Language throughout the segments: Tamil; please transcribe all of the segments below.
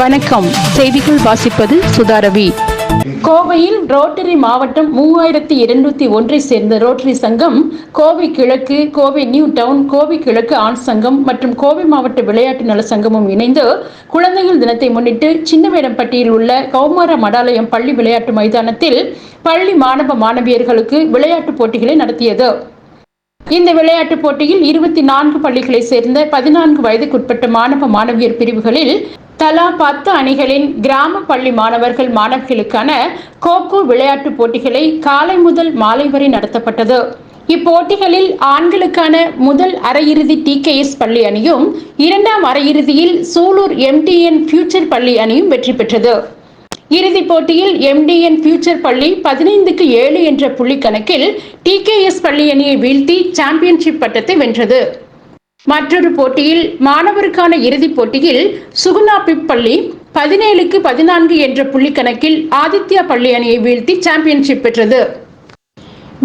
வணக்கம். செய்திகள் வாசிப்பது சுதாரவி கோவையில் ரோட்டரி மாவட்டம் மூவாயிரத்தி இருநூத்தி ஒன்றை சேர்ந்த ரோட்டரி சங்கம் கோவை கிழக்கு கோவை நியூ டவுன் கோவை கிழக்கு ஆண் சங்கம் மற்றும் கோவை மாவட்ட விளையாட்டு நல சங்கமும் இணைந்து குழந்தைகள் தினத்தை முன்னிட்டு சின்னவேடம்பட்டியில் உள்ள கௌமார மடாலயம் பள்ளி விளையாட்டு மைதானத்தில் பள்ளி மாணவ மாணவியர்களுக்கு விளையாட்டுப் போட்டிகளை நடத்தியது. இந்த விளையாட்டுப் போட்டியில் இருபத்தி நான்கு பள்ளிகளைச் சேர்ந்த பதினான்கு வயதுக்குட்பட்ட மாணவ மாணவியர் பிரிவுகளில் தலா பத்து அணிகளின் கிராம பள்ளி மாணவர்கள் மாணவிகளுக்கான கோகோ விளையாட்டுப் போட்டிகளை காலை முதல் மாலை வரை நடத்தப்பட்டது. இப்போட்டிகளில் ஆண்களுக்கான முதல் அரையிறுதி டிகேஎஸ் பள்ளி அணியும் இரண்டாம் அரையிறுதியில் சூலூர் எம்டிஎன் ஃபியூச்சர் பள்ளி அணியும் வெற்றி பெற்றது. இறுதிப் போட்டியில் எம்டிஎன் ஃபியூச்சர் பள்ளி பதினைந்துக்கு ஏழு என்ற புள்ளி கணக்கில் டிகேஎஸ் பள்ளி அணியை வீழ்த்தி சாம்பியன்ஷிப் பட்டத்தை வென்றது. மற்றொரு போட்டியில் மாணவருக்கான இறுதிப் போட்டியில் சுகுணா பிப் பள்ளி பதினேழுக்கு பதினான்கு என்ற புள்ளி கணக்கில் ஆதித்யா பள்ளி அணியை வீழ்த்தி சாம்பியன்ஷிப் பெற்றது.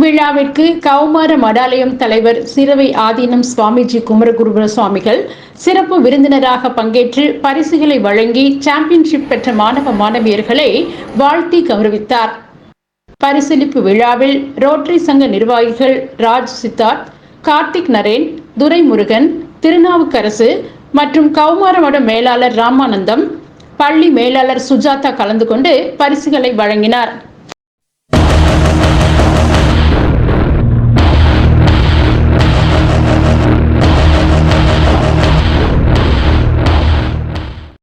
விழாவிற்கு கௌமார மடாலயம் தலைவர் சிறுவை ஆதீனம் சுவாமிஜி குமரகுருபுர சுவாமிகள் சிறப்பு விருந்தினராக பங்கேற்று பரிசுகளை வழங்கி சாம்பியன்ஷிப் பெற்ற மாணவ மாணவியர்களை வாழ்த்தி கௌரவித்தார். பரிசளிப்பு விழாவில் ரோட்டரி சங்க நிர்வாகிகள் ராஜ் சித்தார்த் கார்த்திக் நரேன் துரைமுருகன் திருநாவுக்கரசு மற்றும் கௌமார மேலாளர் ராமானந்தம் பள்ளி மேலாளர் சுஜாதா கலந்து கொண்டு பரிசுகளை வழங்கினார்.